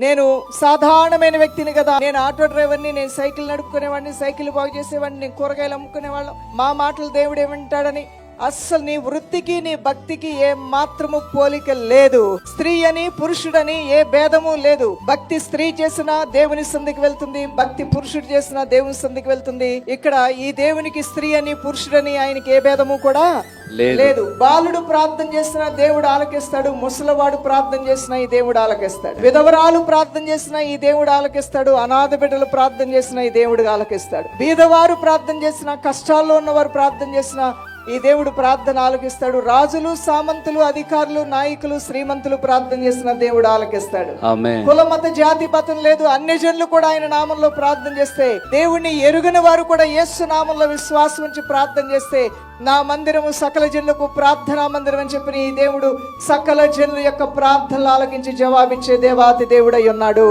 నేను సాధారణమైన వ్యక్తిని కదా. నేను ఆటో డ్రైవర్ని నేను సైకిల్ నడుపుకునేవాడిని సైకిల్ బాగు చేసేవాడిని నేను కూరగాయలు అమ్ముకునేవాళ్ళం. మా మాటలు దేవుడు ఏమంటాడని? అస్సలు నీ వృత్తికి నీ భక్తికి ఏ మాత్రము పోలిక లేదు. స్త్రీ అని పురుషుడని ఏ భేదము లేదు. భక్తి స్త్రీ చేసినా దేవుని సంధికి వెళ్తుంది. భక్తి పురుషుడు చేసినా దేవుని సంధికి వెళ్తుంది. ఇక్కడ ఈ దేవునికి స్త్రీ అని పురుషుడని ఆయనకి ఏ భేదము కూడా లేదు. బాలుడు ప్రార్థన చేసిన దేవుడు ఆలకిస్తాడు ముసలివాడు ప్రార్థన చేసిన ఈ దేవుడు ఆలకిస్తాడు. విధవరాలు ప్రార్థన చేసిన ఈ దేవుడు ఆలకిస్తాడు అనాథ బిడ్డలు ప్రార్థన చేసిన ఈ దేవుడు ఆలకిస్తాడు. బీదవారు ప్రార్థన చేసిన కష్టాల్లో ఉన్నవారు ప్రార్థన చేసిన ఈ దేవుడు ప్రార్థన ఆలకిస్తాడు. రాజులు సామంతులు అధికారులు నాయకులు శ్రీమంతులు ప్రార్థన చేసిన దేవుడు ఆలకిస్తాడు. కుల మత జాతి మతం లేదు. అన్ని జనులు కూడా ఆయన నామంలో ప్రార్థన చేస్తే దేవుణ్ణి ఎరుగని వారు కూడా యేసు నామంలో విశ్వాసం ఉంచి ప్రార్థన చేస్తే నా మందిరము సకల జనులకు ప్రార్థనా మందిరం అని చెప్పిన ఈ దేవుడు సకల జనుల యొక్క ప్రార్థనలు ఆలకించి జవాబిచ్చే దేవాతి దేవుడై ఉన్నాడు.